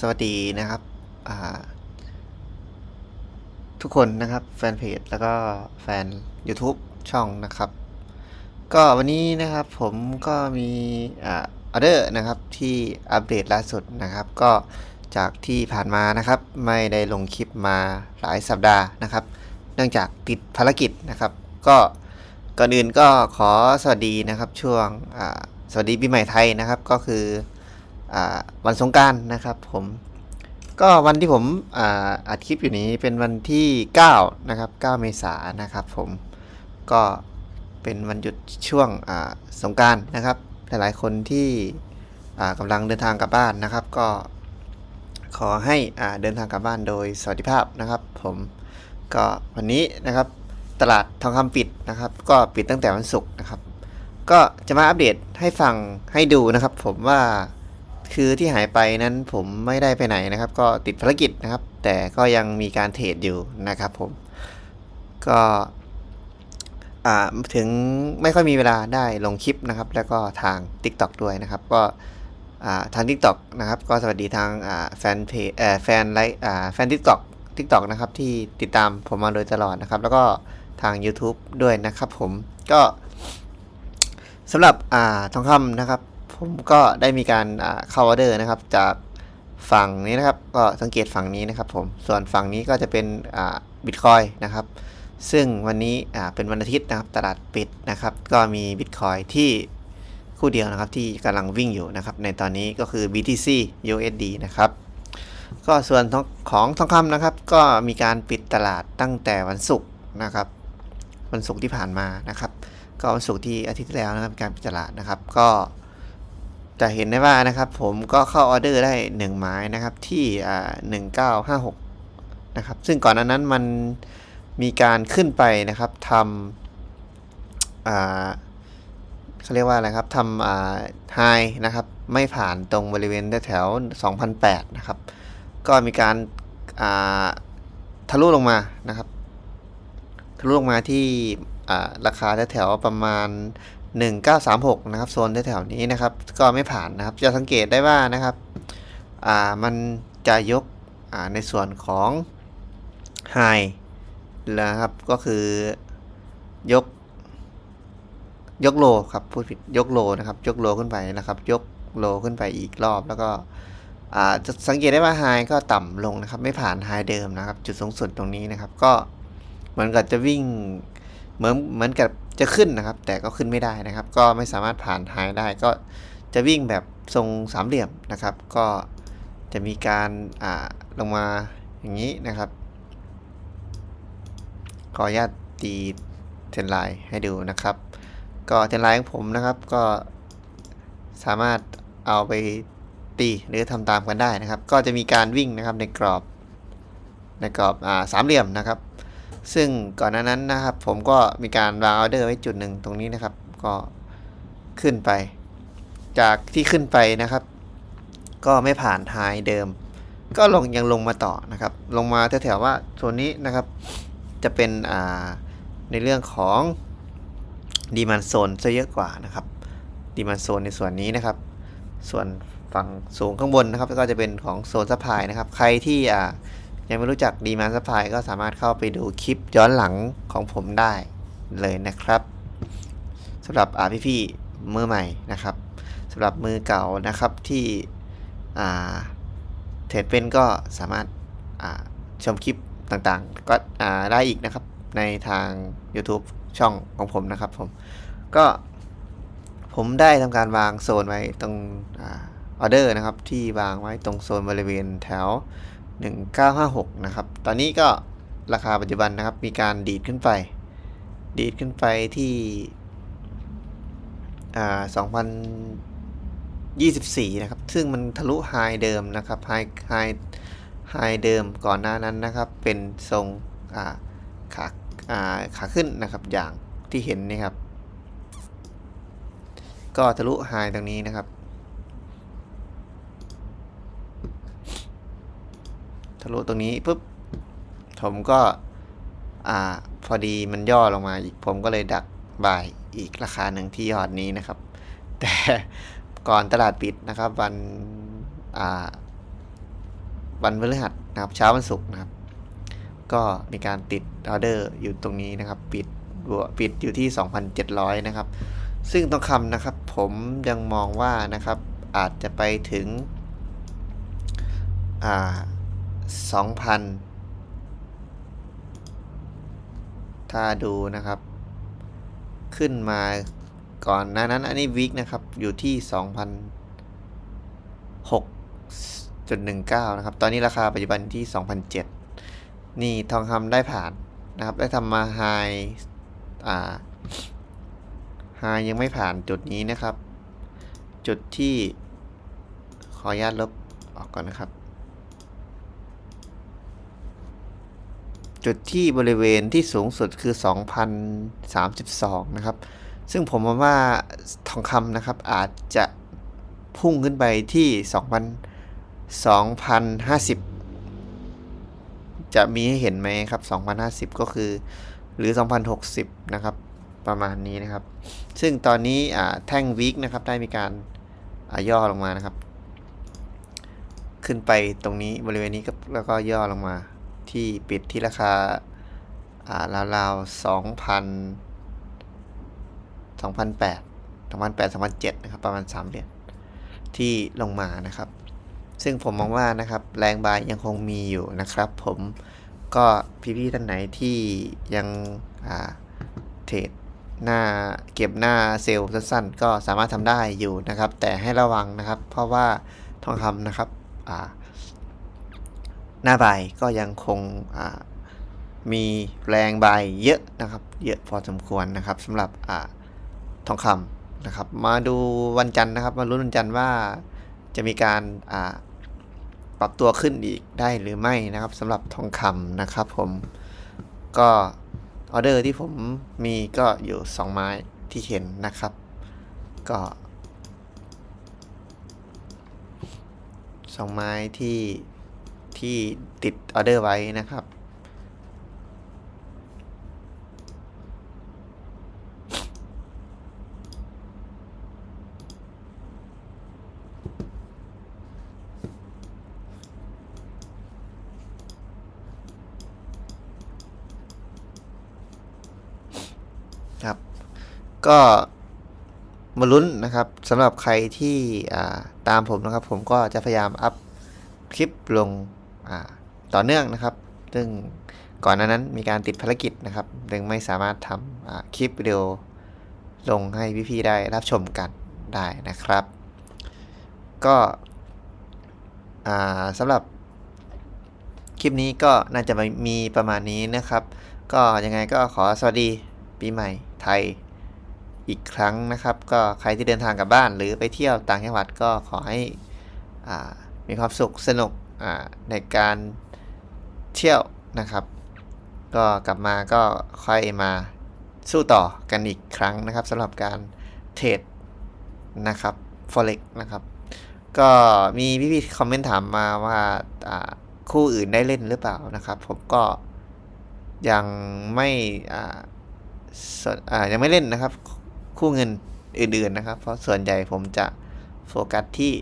สวัสดีนะครับทุกคนนะครับแฟนเพจแล้วก็แฟน YouTube ช่องนะครับ ก็วันนี้นะครับผมก็มีออเดอร์นะครับที่อัปเดตล่าสุดนะครับ ก็จากที่ผ่านมานะครับ ไม่ได้ลงคลิปมาหลายสัปดาห์นะครับ เนื่องจากติดภารกิจนะครับ ก็ก่อนอื่นก็ขอสวัสดีนะครับช่วงสวัสดีปีใหม่ไทยนะครับก็คือ วันสงการนะครับผมก็วันที่ผมอ,อัดคลิปอยู่นี้เป็นวันที่ 9 นะครับ 9 เมษายนนะครับผมก็เป็นวันหยุดช่วงสงการนะครับ หลายๆคนที่กำลังเดินทางกลับบ้านนะครับ ก็ขอให้เดินทางกลับบ้านโดยสวัสดิภาพนะครับ ผมก็วันนี้นะครับตลาดทองคำปิดนะครับ ก็ปิดตั้งแต่วันศุกร์นะครับ ก็จะมาอัปเดตให้ฟังให้ดูนะครับ ผมว่า คือที่หายไปนั้นผมไม่ได้ไปไหนนะครับ ก็ติดภารกิจนะครับ แต่ก็ยังมีการเทรดอยู่นะครับผม ก็ถึงไม่ค่อยมีเวลาได้ลงคลิปนะครับ แล้วก็ทาง TikTok ด้วยนะครับ ก็ทาง TikTok นะครับ ก็สวัสดีทางแฟนเพจแฟนไลค์แฟน TikTok TikTok นะครับ ที่ติดตามผมมาโดยตลอดนะครับ แล้วก็ทาง YouTube ด้วยนะครับผมก็สำหรับอทองคำนะครับ ผมก็ได้มีการเข้าออเดอร์นะครับ จากฝั่งนี้นะครับ ก็สังเกตฝั่งนี้นะครับผม ส่วนฝั่งนี้ก็จะเป็นบิตคอยนะครับ ซึ่งวันนี้เป็นวันอาทิตย์นะครับ ตลาดปิดนะครับ ก็มีบิตคอยที่คู่เดียวนะครับที่กำลังวิ่งอยู่นะครับ ในตอนนี้ก็คือ BTC USD นะครับ ก็ส่วนของทองคำนะครับ ก็มีการปิดตลาดตั้งแต่วันศุกร์นะครับ วันศุกร์ที่ผ่านมานะครับ ก็วันศุกร์ที่อาทิตย์ที่แล้วนะครับการปิดตลาดนะครับ ก็ จะเห็นได้ว่านะครับ ผมก็เข้าออเดอร์ได้1ไม้นะครับที่อ่า1956 นะครับ ซึ่งก่อนหน้านั้นมันมีการขึ้นไปนะครับทำอ่าเขาเรียกว่าอะไรครับทำอ่าไฮนะครับ ไม่ผ่านตรงบริเวณแถว2008 นะครับ ก็มีการอ่าทะลุลงมานะครับ ทะลุลงมาที่ราคาแถวประมาณ 1936 นะครับโซนแถวๆนี้นะครับ ก็ไม่ผ่านนะครับ จะสังเกตได้ว่านะครับอ่ามันจะยกอ่าในส่วนของไฮนะครับก็คือยก ยกโลครับพูดผิดยกโลนะครับ ยกโลขึ้นไปนะครับ ยกโลขึ้นไปอีกรอบแล้วก็อ่าจะสังเกตได้ว่าไฮก็ต่ำลงนะครับ ไม่ผ่านไฮเดิมนะครับ จุดสูงสุดตรงนี้นะครับ ก็เหมือนกับจะวิ่งเหมือนเหมือนกับ จะขึ้นนะครับ แต่ก็ขึ้นไม่ได้นะครับ ก็ไม่สามารถผ่านไฮได้ก็จะวิ่งแบบทรงสามเหลี่ยมนะครับ ก็จะมีการอ่าลงมาอย่างนี้นะครับขออนุญาตตีเทนไลน์ให้ดูนะครับ ก็เทนไลน์ของผมนะครับก็สามารถเอาไปตีหรือทำตามกันได้นะครับ ก็จะมีการวิ่งนะครับในกรอบในกรอบอ่าสามเหลี่ยมนะครับ ซึ่งก่อนหน้านั้นนะครับ ผมก็มีการวางออเดอร์ไว้จุดหนึ่งตรงนี้นะครับ ก็ขึ้นไป จากที่ขึ้นไปนะครับ ก็ไม่ผ่านไฮเดิม ก็ลงยังลงมาต่อนะครับ ลงมาแถวๆว่าโซนนี้นะครับ จะเป็นอ่าในเรื่องของดีมันโซนซะเยอะกว่านะครับดีมันโซนในส่วนนี้นะครับ ส่วนฝั่งสูงข้างบนนะครับก็จะเป็นของโซนซัพพลายนะครับ ใครที่อ่า ยังไม่รู้จักดีมาสพายก็สามารถเข้าไปดูคลิปย้อนหลังของผมได้เลยนะครับสำหรับอาพี่ๆมือใหม่นะครับสำหรับมือเก่านะครับที่เทรดเป็นก็สามารถชมคลิปต่างๆ ก็ได้อีกนะครับในทาง YouTube ช่องของผมนะครับผมก็ผมได้ทำการวางโซนไว้ตรงออเดอร์นะครับ ที่วางไว้ตรงโซนบริเวณแถว 1956 นะครับ ตอนนี้ก็ราคาปัจจุบันนะครับ มีการดีดขึ้นไป ดีดขึ้นไปที่อ่า2024 นะครับ ซึ่งมันทะลุไฮเดิมนะครับ ไฮ ไฮ ไฮเดิมก่อนหน้านั้นนะครับ เป็นทรงอ่าขาอ่าขาขึ้นนะครับ อย่างที่เห็นนี่ครับ ก็ทะลุไฮตรงนี้นะครับ ทะลุตรงนี้ปุ๊บผมก็อ่าพอดีมันย่อลงมาอีกผมก็เลยดักบายอีกราคาหนึ่งที่ยอดนี้นะครับ แต่ก่อนตลาดปิดนะครับ วันอ่าวันพฤหัสนะครับเช้าวันศุกร์นะครับ ก็มีการติดออเดอร์อยู่ตรงนี้นะครับ ปิดบวปิดอยู่ที่ 2,700 นะครับ ซึ่งทองคำนะครับ ผมยังมองว่านะครับอาจจะไปถึงอ่า 2,000 ถ้าดูนะครับ ขึ้นมาก่อนหน้านั้นอันนี้วิกนะครับ อยู่ที่2,006.19 นะครับ ตอนนี้ราคาปัจจุบันที่ 2,007 นี่ทองคำได้ผ่านนะครับ ได้ทำมาไฮอ่าไฮยังไม่ผ่านจุดนี้นะครับ จุดที่ขออนุญาตลบออกก่อนนะครับ จุดที่บริเวณที่สูงสุดคือ 2,032 นะครับ ซึ่งผมมองว่าทองคำนะครับอาจจะพุ่งขึ้นไปที่ 2,000 2,050 จะมีให้เห็นไหมครับ 2,050 ก็คือหรือ 2,060 นะครับ ประมาณนี้นะครับ ซึ่งตอนนี้แท่งวิกนะครับได้มีการาย่อลงมานะครับ ขึ้นไปตรงนี้บริเวณนี้แล้วก็ย่อลงมา ที่ปิดที่ราคา อ่าราวๆสองพันสองพันแปดสองพันแปดสองพันเจ็ดนะครับ ประมาณสามเหรียญที่ลงมานะครับ ซึ่งผมมองว่านะครับ แรงบายยังคงมีอยู่นะครับ ผมก็พี่ๆท่านไหนที่ยังเทรดหน้าเก็บหน้าเซลล์สั้นๆ ก็สามารถทำได้อยู่นะครับ แต่ให้ระวังนะครับ เพราะว่าทองคำนะครับอ่า หน้าใบก็ยังคงมีแรงใบเยอะนะครับ เยอะพอสมควรนะครับสำหรับอทองคำนะครับ มาดูวันจันทร์นะครับมาลุ้นวันจันทร์ว่าจะมีการปรับตัวขึ้นอีกได้หรือไม่นะครับสำหรับทองคำนะครับผมก็ออเดอร์ที่ผมมีก็อยู่ 2 ไม้ที่เห็นนะครับ ก็สองไม้ที่ ที่ติดออเดอร์ไว้นะครับครับ ก็มาลุ้นนะครับสำหรับใครที่ตามผมนะครับ ผมก็จะพยายามอัพคลิปลง ต่อเนื่องนะครับ ซึ่งก่อนหน้านั้นมีการติดภารกิจนะครับจึงไม่สามารถทำคลิปวิดีโอลงให้พี่ๆได้รับชมกันได้นะครับ ก็สำหรับคลิปนี้ก็น่าจะมีประมาณนี้นะครับ ก็ยังไงก็ขอสวัสดีปีใหม่ไทยอีกครั้งนะครับ ก็ใครที่เดินทางกลับบ้านหรือไปเที่ยวต่างจังหวัดก็ขอให้มีความสุขสนุก ในการเที่ยวนะครับ ก็กลับมาก็ค่อยมาสู้ต่อกันอีกครั้งนะครับสำหรับการเทรดนะครับ forex นะครับ ก็มีพี่ๆคอมเมนต์ถามมาว่าคู่อื่นได้เล่นหรือเปล่านะครับ ผมก็ยังไม่ยังไม่เล่นนะครับ คู่เงินอื่นๆนะครับ เพราะส่วนใหญ่ผมจะโฟกัสที่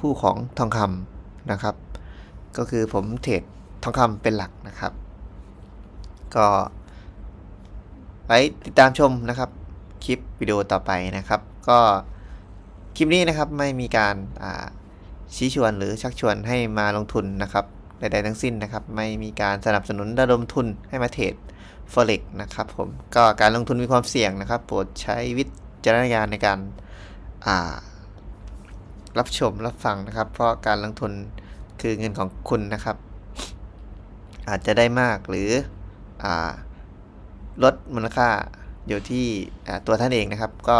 คู่ของทองคำนะครับ ก็คือผมเทรดทองคำเป็นหลักนะครับ ก็ไว้ติดตามชมนะครับคลิปวิดีโอต่อไปนะครับ ก็คลิปนี้นะครับไม่มีการชี้ชวนหรือชักชวนให้มาลงทุนนะครับใดๆทั้งสิ้นนะครับ ไม่มีการสนับสนุนระดมทุนให้มาเทรด forex นะครับผมก็การลงทุนมีความเสี่ยงนะครับ โปรดใช้วิจารณญาณในการรับชมรับฟังนะครับ เพราะการลงทุน คือเงินของคุณนะครับ อาจจะได้มากหรืออลดมูลค่าอยู่ที่ตัวท่านเองนะครับ ก็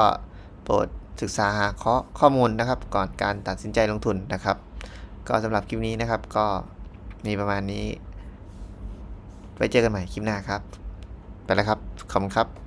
โปรดศึกษาหาข้อข้อมูลนะครับ ก่อนการตัดสินใจลงทุนนะครับ ก็สำหรับคลิปนี้นะครับ ก็มีประมาณนี้ ไว้เจอกันใหม่คลิปหน้าครับ ไปแล้วครับ ขอบคุณครับ